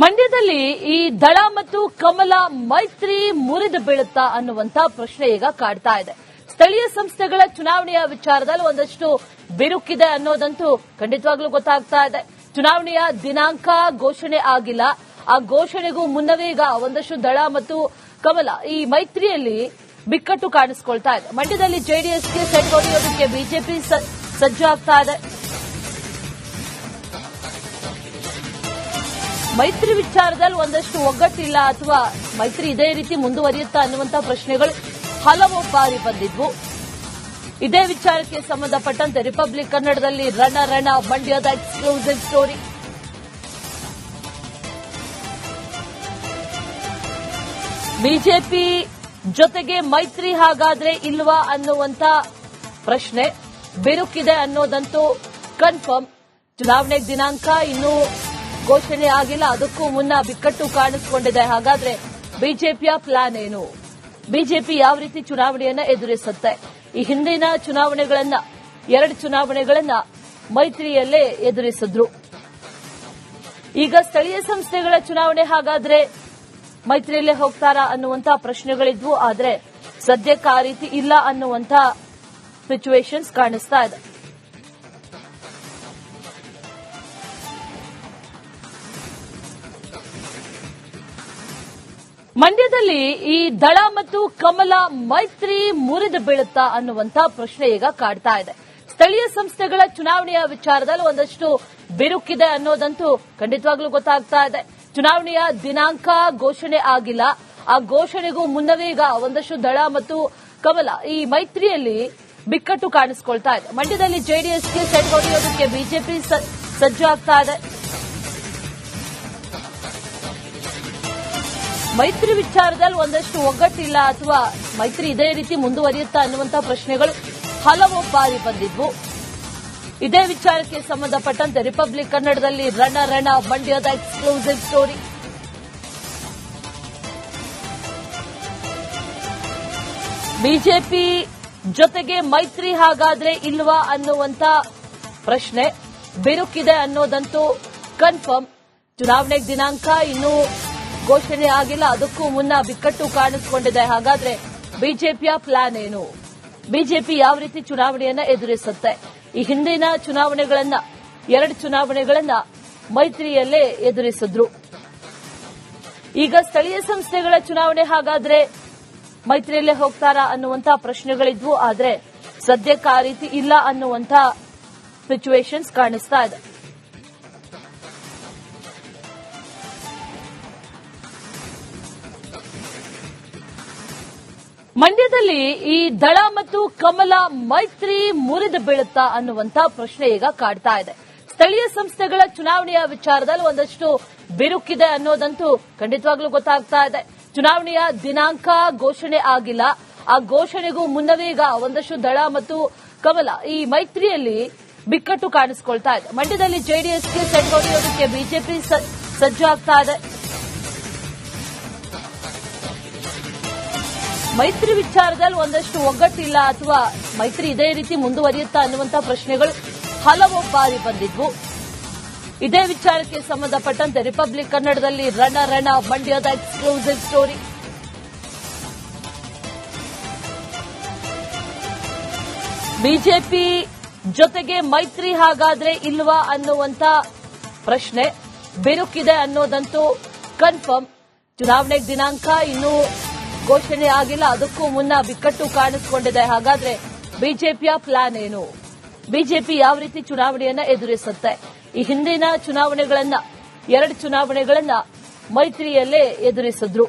ಮಂಡ್ಯದಲ್ಲಿ ಈ ದಳ ಮತ್ತು ಕಮಲ ಮೈತ್ರಿ ಮುರಿದು ಬೀಳುತ್ತಾ ಅನ್ನುವಂತ ಪ್ರಶ್ನೆ ಈಗ ಕಾಡ್ತಾ ಇದೆ. ಸ್ಥಳೀಯ ಸಂಸ್ಥೆಗಳ ಚುನಾವಣೆಯ ವಿಚಾರದಲ್ಲಿ ಒಂದಷ್ಟು ಬಿರುಕಿದೆ ಅನ್ನೋದಂತೂ ಖಂಡಿತವಾಗ್ಲೂ ಗೊತ್ತಾಗ್ತಾ ಇದೆ. ಚುನಾವಣೆಯ ದಿನಾಂಕ ಘೋಷಣೆ ಆಗಿಲ್ಲ. ಆ ಘೋಷಣೆಗೂ ಮುನ್ನವೇ ಈಗ ಒಂದಷ್ಟು ದಳ ಮತ್ತು ಕಮಲ ಈ ಮೈತ್ರಿಯಲ್ಲಿ ಬಿಕ್ಕಟ್ಟು ಕಾಣಿಸಿಕೊಳ್ತಾ ಇದೆ. ಮಂಡ್ಯದಲ್ಲಿ ಜೆಡಿಎಸ್ಗೆ ಸೆಟ್ ಹೊಡೆಯೋದಕ್ಕೆ ಬಿಜೆಪಿ ಸಜ್ಜಾಗ್ತಾ ಇದೆ. ಮೈತ್ರಿ ವಿಚಾರದಲ್ಲಿ ಒಂದಷ್ಟು ಒಗ್ಗಟ್ಟಿಲ್ಲ ಅಥವಾ ಮೈತ್ರಿ ಇದೇ ರೀತಿ ಮುಂದುವರಿಯುತ್ತಾ ಅನ್ನುವಂತ ಪ್ರಶ್ನೆಗಳು ಹಲವು ಬಾರಿ ಬಂದಿದ್ವು. ಇದೇ ವಿಚಾರಕ್ಕೆ ಸಂಬಂಧಪಟ್ಟಂತೆ ರಿಪಬ್ಲಿಕ್ ಕನ್ನಡದಲ್ಲಿ ರಣ ರಣ ಮಂಡ್ಯದ ಎಕ್ಸ್ಕ್ಲೂಸಿವ್ ಸ್ಟೋರಿ ಬಿಜೆಪಿ ಜೊತೆಗೆ ಮೈತ್ರಿ ಹಾಗಾದ್ರೆ ಇಲ್ವಾ ಅನ್ನುವಂತ ಪ್ರಶ್ನೆ ಬಿರುಕಿದೆ ಅನ್ನೋದಂತೂ ಕನ್ಫರ್ಮ್ ಚುನಾವಣೆ ದಿನಾಂಕ ಇನ್ನೂ ಘೋಷಣೆ ಆಗಿಲ್ಲ. ಅದಕ್ಕೂ ಮುನ್ನ ಬಿಕ್ಕಟ್ಟು ಕಾಣಿಸಿಕೊಂಡಿದೆ. ಹಾಗಾದ್ರೆ ಬಿಜೆಪಿಯ ಪ್ಲಾನ್ ಏನು? ಬಿಜೆಪಿ ಯಾವ ರೀತಿ ಚುನಾವಣೆಯನ್ನ ಎದುರಿಸುತ್ತೆ? ಈ ಹಿಂದಿನ ಚುನಾವಣೆಗಳನ್ನ, ಎರಡು ಚುನಾವಣೆಗಳನ್ನ ಮೈತ್ರಿಯಲ್ಲೇ ಎದುರಿಸಿದ್ರು. ಈಗ ಸ್ಥಳೀಯ ಸಂಸ್ಥೆಗಳ ಚುನಾವಣೆ ಹಾಗಾದ್ರೆ ಮೈತ್ರಿಯಲ್ಲೇ ಹೋಗ್ತಾರಾ ಅನ್ನುವಂತಹ ಪ್ರಶ್ನೆಗಳಿದ್ವು. ಆದ್ರೆ ಸದ್ಯಕ್ಕೆ ಆ ರೀತಿ ಇಲ್ಲ ಅನ್ನುವಂತಹ ಸಿಚುವೇಶನ್ಸ್ ಕಾಣಿಸ್ತಾ ಇದೆ. ಮಂಡ್ಯದಲ್ಲಿ ಈ ದಳ ಮತ್ತು ಕಮಲ ಮೈತ್ರಿ ಮುರಿದು ಬೀಳುತ್ತಾ ಅನ್ನುವಂತ ಪ್ರಶ್ನೆ ಈಗ ಕಾಡ್ತಾ ಇದೆ. ಸ್ಥಳೀಯ ಸಂಸ್ಥೆಗಳ ಚುನಾವಣೆಯ ವಿಚಾರದಲ್ಲಿ ಒಂದಷ್ಟು ಬಿರುಕಿದೆ ಅನ್ನೋದಂತೂ ಖಂಡಿತವಾಗ್ಲೂ ಗೊತ್ತಾಗ್ತಾ ಇದೆ. ಚುನಾವಣೆಯ ದಿನಾಂಕ ಘೋಷಣೆ ಆಗಿಲ್ಲ. ಆ ಘೋಷಣೆಗೂ ಮುನ್ನವೇ ಈಗ ಒಂದಷ್ಟು ದಳ ಮತ್ತು ಕಮಲ ಈ ಮೈತ್ರಿಯಲ್ಲಿ ಬಿಕ್ಕಟ್ಟು ಕಾಣಿಸಿಕೊಳ್ತಾ ಇದೆ. ಮಂಡ್ಯದಲ್ಲಿ ಜೆಡಿಎಸ್ಗೆ ಸೆಟ್ ಹೊಡೆಯೋದಕ್ಕೆ ಬಿಜೆಪಿ ಸಜ್ಜಾಗ್ತಾ ಇದೆ. ಮೈತ್ರಿ ವಿಚಾರದಲ್ಲಿ ಒಂದಷ್ಟು ಒಗ್ಗಟ್ಟಿಲ್ಲ ಅಥವಾ ಮೈತ್ರಿ ಇದೇ ರೀತಿ ಮುಂದುವರಿಯುತ್ತಾ ಅನ್ನುವಂತ ಪ್ರಶ್ನೆಗಳು ಹಲವು ಬಾರಿ ಬಂದಿದ್ವು. ಇದೇ ವಿಚಾರಕ್ಕೆ ಸಂಬಂಧಪಟ್ಟಂತೆ ರಿಪಬ್ಲಿಕ್ ಕನ್ನಡದಲ್ಲಿ ರಣ ರಣ ಮಂಡ್ಯದ ಎಕ್ಸ್ಕ್ಲೂಸಿವ್ ಸ್ಟೋರಿ ಬಿಜೆಪಿ ಜೊತೆಗೆ ಮೈತ್ರಿ ಹಾಗಾದ್ರೆ ಇಲ್ವಾ ಅನ್ನುವಂತ ಪ್ರಶ್ನೆ ಬಿರುಕಿದೆ ಅನ್ನೋದಂತೂ ಕನ್ಫರ್ಮ್ ಚುನಾವಣೆ ದಿನಾಂಕ ಇನ್ನೂ ಘೋಷಣೆ ಆಗಿಲ್ಲ. ಅದಕ್ಕೂ ಮುನ್ನ ಬಿಕ್ಕಟ್ಟು ಕಾಣಿಸಿಕೊಂಡಿದೆ. ಹಾಗಾದ್ರೆ ಬಿಜೆಪಿಯ ಪ್ಲಾನ್ ಏನು? ಬಿಜೆಪಿ ಯಾವ ರೀತಿ ಚುನಾವಣೆಯನ್ನ ಎದುರಿಸುತ್ತೆ? ಈ ಹಿಂದಿನ ಚುನಾವಣೆಗಳನ್ನ, ಎರಡು ಚುನಾವಣೆಗಳನ್ನ ಮೈತ್ರಿಯಲ್ಲೇ ಎದುರಿಸಿದ್ರು. ಈಗ ಸ್ಥಳೀಯ ಸಂಸ್ಥೆಗಳ ಚುನಾವಣೆ ಹಾಗಾದ್ರೆ ಮೈತ್ರಿಯಲ್ಲೇ ಹೋಗ್ತಾರಾ ಅನ್ನುವಂತಹ ಪ್ರಶ್ನೆಗಳಿದ್ವು. ಆದ್ರೆ ಸದ್ಯಕ್ಕೆ ಆ ರೀತಿ ಇಲ್ಲ ಅನ್ನುವಂತ ಸಿಚುವೇಶನ್ಸ್ ಕಾಣಿಸ್ತಾ ಇದೆ. ಮಂಡ್ಯದಲ್ಲಿ ಈ ದಳ ಮತ್ತು ಕಮಲ ಮೈತ್ರಿ ಮುರಿದು ಬೀಳುತ್ತಾ ಅನ್ನುವಂತ ಪ್ರಶ್ನೆ ಈಗ ಕಾಡ್ತಾ ಇದೆ. ಸ್ಥಳೀಯ ಸಂಸ್ಥೆಗಳ ಚುನಾವಣೆಯ ವಿಚಾರದಲ್ಲಿ ಒಂದಷ್ಟು ಬಿರುಕಿದೆ ಅನ್ನೋದಂತೂ ಖಂಡಿತವಾಗ್ಲೂ ಗೊತ್ತಾಗ್ತಾ ಇದೆ. ಚುನಾವಣೆಯ ದಿನಾಂಕ ಘೋಷಣೆ ಆಗಿಲ್ಲ. ಆ ಘೋಷಣೆಗೂ ಮುನ್ನವೇ ಈಗ ಒಂದಷ್ಟು ದಳ ಮತ್ತು ಕಮಲ ಈ ಮೈತ್ರಿಯಲ್ಲಿ ಬಿಕ್ಕಟ್ಟು ಕಾಣಿಸಿಕೊಳ್ತಾ ಇದೆ. ಮಂಡ್ಯದಲ್ಲಿ ಜೆಡಿಎಸ್ಗೆ ಸೆಟ್ ಹೊಡೆಯೋದಕ್ಕೆ ಬಿಜೆಪಿ ಸಜ್ಜಾಗ್ತಾ ಇದೆ. ಮೈತ್ರಿ ವಿಚಾರದಲ್ಲಿ ಒಂದಷ್ಟು ಒಗ್ಗಟ್ಟಿಲ್ಲ ಅಥವಾ ಮೈತ್ರಿ ಇದೇ ರೀತಿ ಮುಂದುವರಿಯುತ್ತಾ ಅನ್ನುವಂತ ಪ್ರಶ್ನೆಗಳು ಹಲವು ಬಾರಿ ಬಂದಿದ್ವು. ಇದೇ ವಿಚಾರಕ್ಕೆ ಸಂಬಂಧಪಟ್ಟಂತೆ ರಿಪಬ್ಲಿಕ್ ಕನ್ನಡದಲ್ಲಿ ರಣ ರಣ ಮಂಡ್ಯದ ಎಕ್ಸ್ಕ್ಲೂಸಿವ್ ಸ್ಟೋರಿ ಬಿಜೆಪಿ ಜೊತೆಗೆ ಮೈತ್ರಿ ಹಾಗಾದ್ರೆ ಇಲ್ವಾ ಅನ್ನುವಂತ ಪ್ರಶ್ನೆ ಬಿರುಕಿದೆ ಅನ್ನೋದಂತೂ ಕನ್ಫರ್ಮ್ ಚುನಾವಣೆ ದಿನಾಂಕ ಇನ್ನೂ ಘೋಷಣೆ ಆಗಿಲ್ಲ. ಅದಕ್ಕೂ ಮುನ್ನ ಬಿಕ್ಕಟ್ಟು ಕಾಣಿಸಿಕೊಂಡಿದೆ. ಹಾಗಾದ್ರೆ ಬಿಜೆಪಿಯ ಪ್ಲಾನ್ ಏನು? ಬಿಜೆಪಿ ಯಾವ ರೀತಿ ಚುನಾವಣೆಯನ್ನ ಎದುರಿಸುತ್ತೆ? ಈ ಹಿಂದಿನ ಚುನಾವಣೆಗಳನ್ನ, ಎರಡು ಚುನಾವಣೆಗಳನ್ನ ಮೈತ್ರಿಯಲ್ಲೇ ಎದುರಿಸಿದ್ರು.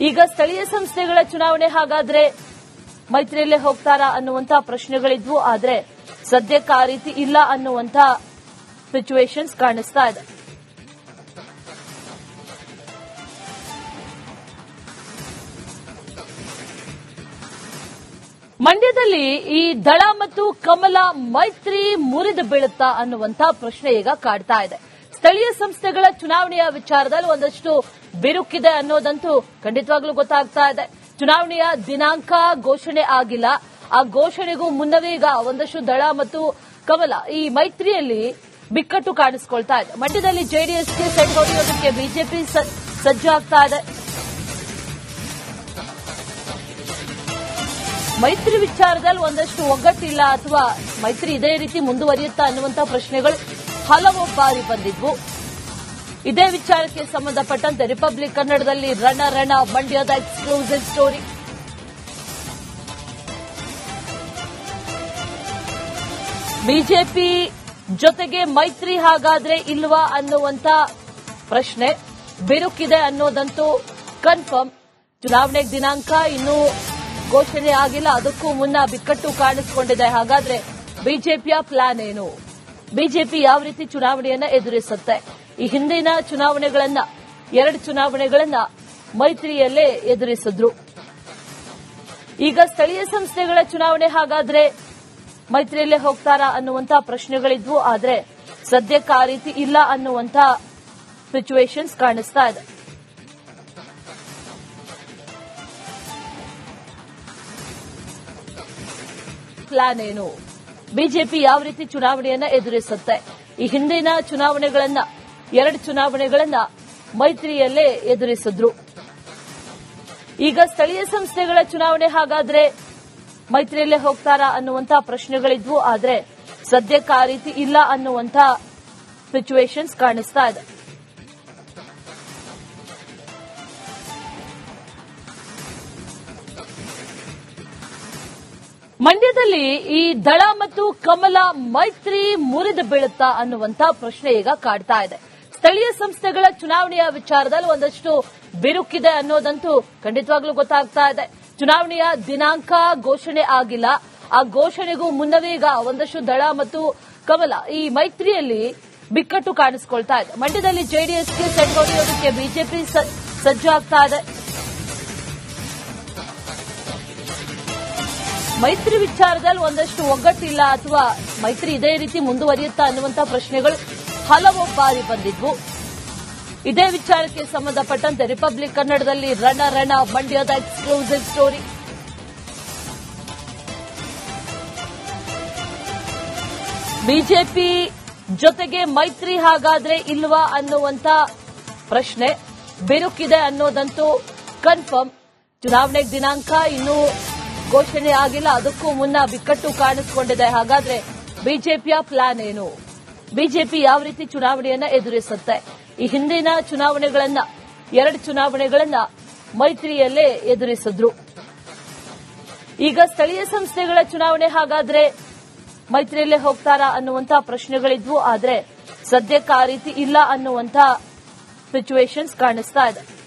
ಈಗ ಸ್ಥಳೀಯ ಸಂಸ್ಥೆಗಳ ಚುನಾವಣೆ ಹಾಗಾದ್ರೆ ಮೈತ್ರಿಯಲ್ಲೇ ಹೋಗ್ತಾರಾ ಅನ್ನುವಂತಹ ಪ್ರಶ್ನೆಗಳಿದ್ವು. ಆದ್ರೆ ಸದ್ಯಕ್ಕೆ ಆ ರೀತಿ ಇಲ್ಲ ಅನ್ನುವಂತಹ ಸಿಚುವೇಶನ್ಸ್ ಕಾಣಿಸ್ತಾ ಇದೆ. ಮಂಡ್ಯದಲ್ಲಿ ಈ ದಳ ಮತ್ತು ಕಮಲ ಮೈತ್ರಿ ಮುರಿದು ಬೀಳುತ್ತಾ ಅನ್ನುವಂತಹ ಪ್ರಶ್ನೆ ಈಗ ಕಾಡ್ತಾ ಇದೆ. ಸ್ಥಳೀಯ ಸಂಸ್ಥೆಗಳ ಚುನಾವಣೆಯ ವಿಚಾರದಲ್ಲಿ ಒಂದಷ್ಟು ಬಿರುಕಿದೆ ಅನ್ನೋದಂತೂ ಖಂಡಿತವಾಗ್ಲೂ ಗೊತ್ತಾಗ್ತಾ ಇದೆ. ಚುನಾವಣೆಯ ದಿನಾಂಕ ಘೋಷಣೆ ಆಗಿಲ್ಲ. ಆ ಘೋಷಣೆಗೂ ಮುನ್ನವೇ ಈಗ ಒಂದಷ್ಟು ದಳ ಮತ್ತು ಕಮಲ ಈ ಮೈತ್ರಿಯಲ್ಲಿ ಬಿಕ್ಕಟ್ಟು ಕಾಣಿಸಿಕೊಳ್ತಾ ಇದೆ. ಮಂಡ್ಯದಲ್ಲಿ ಜೆಡಿಎಸ್ಗೆ ಸೆಟ್ ಹೊಡೆಯೋದಕ್ಕೆ ಬಿಜೆಪಿ ಸಜ್ಜಾಗ್ತಾ ಇದೆ. ಮೈತ್ರಿ ವಿಚಾರದಲ್ಲಿ ಒಂದಷ್ಟು ಒಗ್ಗಟ್ಟಿಲ್ಲ ಅಥವಾ ಮೈತ್ರಿ ಇದೇ ರೀತಿ ಮುಂದುವರಿಯುತ್ತಾ ಅನ್ನುವಂತ ಪ್ರಶ್ನೆಗಳು ಹಲವು ಬಾರಿ ಬಂದಿದ್ವು. ಇದೇ ವಿಚಾರಕ್ಕೆ ಸಂಬಂಧಪಟ್ಟಂತೆ ರಿಪಬ್ಲಿಕ್ ಕನ್ನಡದಲ್ಲಿ ರಣ ರಣ ಮಂಡ್ಯದ ಎಕ್ಸ್ಕ್ಲೂಸಿವ್ ಸ್ಟೋರಿ ಬಿಜೆಪಿ ಜೊತೆಗೆ ಮೈತ್ರಿ ಹಾಗಾದ್ರೆ ಇಲ್ವಾ ಅನ್ನುವಂತ ಪ್ರಶ್ನೆ ಬಿರುಕಿದೆ ಅನ್ನೋದಂತೂ ಕನ್ಫರ್ಮ್ ಚುನಾವಣೆ ದಿನಾಂಕ ಇನ್ನೂ ಘೋಷಣೆ ಆಗಿಲ್ಲ. ಅದಕ್ಕೂ ಮುನ್ನ ಬಿಕ್ಕಟ್ಟು ಕಾಣಿಸಿಕೊಂಡಿದೆ. ಹಾಗಾದ್ರೆ ಬಿಜೆಪಿಯ ಪ್ಲಾನ್ ಏನು? ಬಿಜೆಪಿ ಯಾವ ರೀತಿ ಚುನಾವಣೆಯನ್ನ ಎದುರಿಸುತ್ತೆ? ಈ ಹಿಂದಿನ ಚುನಾವಣೆಗಳನ್ನ, ಎರಡು ಚುನಾವಣೆಗಳನ್ನ ಮೈತ್ರಿಯಲ್ಲೇ ಎದುರಿಸಿದ್ರು. ಈಗ ಸ್ಥಳೀಯ ಸಂಸ್ಥೆಗಳ ಚುನಾವಣೆ ಹಾಗಾದ್ರೆ ಮೈತ್ರಿಯಲ್ಲೇ ಹೋಗ್ತಾರಾ ಅನ್ನುವಂತಹ ಪ್ರಶ್ನೆಗಳಿದ್ವು. ಆದ್ರೆ ಸದ್ಯಕ್ಕೆ ಆ ರೀತಿ ಇಲ್ಲ ಅನ್ನುವಂತ ಸಿಚುವೇಶನ್ಸ್ ಕಾಣಿಸ್ತಾ ಇದೆ. ಪ್ಲಾನ್ ಏನು ಬಿಜೆಪಿ ಯಾವ ರೀತಿ ಚುನಾವಣೆಯನ್ನ ಎದುರಿಸುತ್ತೆ? ಈ ಹಿಂದಿನ ಚುನಾವಣೆಗಳನ್ನ, ಎರಡು ಚುನಾವಣೆಗಳನ್ನ ಮೈತ್ರಿಯಲ್ಲೇ ಎದುರಿಸಿದ್ರು. ಈಗ ಸ್ಥಳೀಯ ಸಂಸ್ಥೆಗಳ ಚುನಾವಣೆ ಹಾಗಾದ್ರೆ ಮೈತ್ರಿಯಲ್ಲೇ ಹೋಗ್ತಾರಾ ಅನ್ನುವಂತಹ ಪ್ರಶ್ನೆಗಳಿದ್ವು, ಆದ್ರೆ ಸದ್ಯಕ್ಕೆ ಆ ರೀತಿ ಇಲ್ಲ ಅನ್ನುವಂತಹ ಸಿಚುವೇಶನ್ಸ್ ಕಾಣಿಸ್ತಾ ಇದೆ. ಮಂಡ್ಯದಲ್ಲಿ ಈ ದಳ ಮತ್ತು ಕಮಲ ಮೈತ್ರಿ ಮುರಿದು ಬೀಳುತ್ತಾ ಅನ್ನುವಂತ ಪ್ರಶ್ನೆ ಈಗ ಕಾಡ್ತಾ ಇದೆ. ಸ್ಥಳೀಯ ಸಂಸ್ಥೆಗಳ ಚುನಾವಣೆಯ ವಿಚಾರದಲ್ಲಿ ಒಂದಷ್ಟು ಬಿರುಕಿದೆ ಅನ್ನೋದಂತೂ ಖಂಡಿತವಾಗ್ಲೂ ಗೊತ್ತಾಗ್ತಾ ಇದೆ. ಚುನಾವಣೆಯ ದಿನಾಂಕ ಘೋಷಣೆ ಆಗಿಲ್ಲ. ಆ ಘೋಷಣೆಗೂ ಮುನ್ನವೇ ಈಗ ಒಂದಷ್ಟು ದಳ ಮತ್ತು ಕಮಲ ಈ ಮೈತ್ರಿಯಲ್ಲಿ ಬಿಕ್ಕಟ್ಟು ಕಾಣಿಸಿಕೊಳ್ತಾ ಇದೆ. ಮಂಡ್ಯದಲ್ಲಿ ಜೆಡಿಎಸ್ಗೆ ಸೆಟ್ ಹೊಡೆಯೋದಕ್ಕೆ ಬಿಜೆಪಿ ಸಜ್ಜಾಗ್ತಾ ಇದೆ. ಮೈತ್ರಿ ವಿಚಾರದಲ್ಲಿ ಒಂದಷ್ಟು ಒಗ್ಗಟ್ಟಿಲ್ಲ ಅಥವಾ ಮೈತ್ರಿ ಇದೇ ರೀತಿ ಮುಂದುವರಿಯುತ್ತಾ ಅನ್ನುವಂತ ಪ್ರಶ್ನೆಗಳು ಹಲವು ಬಾರಿ ಬಂದಿದ್ವು. ಇದೇ ವಿಚಾರಕ್ಕೆ ಸಂಬಂಧಪಟ್ಟಂತೆ ರಿಪಬ್ಲಿಕ್ ಕನ್ನಡದಲ್ಲಿ ರಣ ರಣ ಮಂಡ್ಯದ ಎಕ್ಸ್ಕ್ಲೂಸಿವ್ ಸ್ಟೋರಿ ಬಿಜೆಪಿ ಜೊತೆಗೆ ಮೈತ್ರಿ ಹಾಗಾದ್ರೆ ಇಲ್ವಾ ಅನ್ನುವಂತ ಪ್ರಶ್ನೆ ಬಿರುಕಿದೆ ಅನ್ನೋದಂತೂ ಕನ್ಫರ್ಮ್ ಚುನಾವಣೆ ದಿನಾಂಕ ಇನ್ನೂ ಘೋಷಣೆ ಆಗಿಲ್ಲ. ಅದಕ್ಕೂ ಮುನ್ನ ಬಿಕ್ಕಟ್ಟು ಕಾಣಿಸಿಕೊಂಡಿದೆ. ಹಾಗಾದ್ರೆ ಬಿಜೆಪಿಯ ಪ್ಲಾನ್ ಏನು? ಬಿಜೆಪಿ ಯಾವ ರೀತಿ ಚುನಾವಣೆಯನ್ನ ಎದುರಿಸುತ್ತೆ? ಈ ಹಿಂದಿನ ಚುನಾವಣೆಗಳನ್ನ, ಎರಡು ಚುನಾವಣೆಗಳನ್ನ ಮೈತ್ರಿಯಲ್ಲೇ ಎದುರಿಸಿದ್ರು. ಈಗ ಸ್ಥಳೀಯ ಸಂಸ್ಥೆಗಳ ಚುನಾವಣೆ ಹಾಗಾದ್ರೆ ಮೈತ್ರಿಯಲ್ಲೇ ಹೋಗ್ತಾರಾ ಅನ್ನುವಂತಹ ಪ್ರಶ್ನೆಗಳಿದ್ವು. ಆದ್ರೆ ಸದ್ಯಕ್ಕೆ ಆ ರೀತಿ ಇಲ್ಲ ಅನ್ನುವಂತಹ ಸಿಚುವೇಶನ್ಸ್ ಕಾಣಿಸ್ತಾ ಇದೆ.